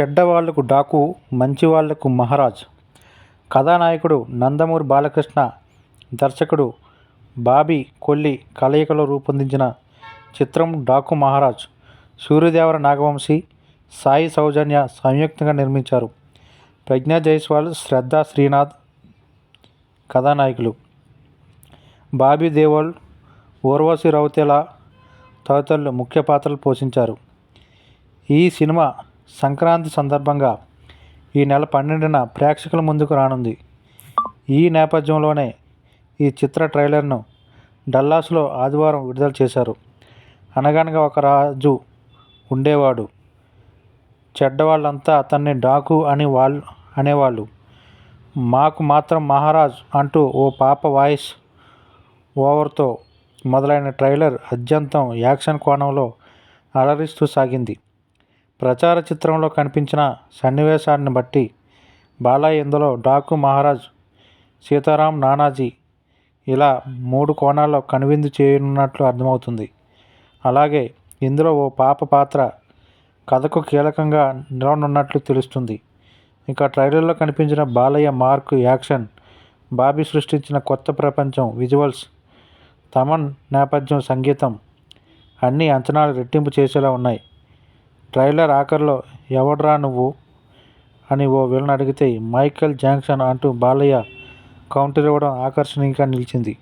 చెడ్డవాళ్ళకు డాకు మంచివాళ్ళకు మహారాజ్. కథానాయకుడు నందమూరి బాలకృష్ణ దర్శకుడు బాబీ కొల్లి కలయికలో రూపొందించిన చిత్రం డాకు మహారాజ్. సూర్యదేవర నాగవంశీ సాయి సౌజన్య సంయుక్తంగా నిర్మించారు. ప్రజ్ఞా జైస్వాల్ శ్రద్ధ శ్రీనాథ్ కథానాయకులు. బాబీ దేవోల్ ఊర్వశి రౌతేలా తదితరులు ముఖ్య పాత్రలు పోషించారు. ఈ సినిమా సంక్రాంతి సందర్భంగా ఈ నెల పన్నెండున ప్రేక్షకుల ముందుకు రానుంది. ఈ నేపథ్యంలోనే ఈ చిత్ర ట్రైలర్ను డల్లాస్లో ఆదివారం విడుదల చేశారు. అనగనగా ఒక రాజు ఉండేవాడు. చెడ్డవాళ్ళంతా అతన్ని డాకు అని వాళ్ళు అనేవాళ్ళు. మాకు మాత్రం మహారాజ్ అంటూ ఓ పాప వాయిస్ ఓవర్తో మొదలైన ట్రైలర్ అత్యంతం యాక్షన్ కోణంలో అలరిస్తూ సాగింది. ప్రచార చిత్రంలో కనిపించిన సన్నివేశాన్ని బట్టి బాలయ్య ఇందులో డాకు మహారాజ్ సీతారాం నానాజీ ఇలా మూడు కోణాల్లో కనువిందు చేయనున్నట్లు అర్థమవుతుంది. అలాగే ఇందులో ఓ పాప పాత్ర కథకు కీలకంగా నిలవనున్నట్లు తెలుస్తుంది. ఇక ట్రైలర్లో కనిపించిన బాలయ్య మార్క్ యాక్షన్ బాబీ సృష్టించిన కొత్త ప్రపంచం విజువల్స్ తమన్ నేపథ్యం సంగీతం అన్ని అంచనాలు రెట్టింపు చేసేలా ఉన్నాయి. ట్రైలర్ ఆఖరిలో ఎవడ్రా నువ్వు అని ఓ విలన్ అడిగితే మైకేల్ జాక్సన్ అంటూ బాలయ్య కౌంటర్ ఇవ్వడం ఆకర్షణీయంగా నిలిచింది.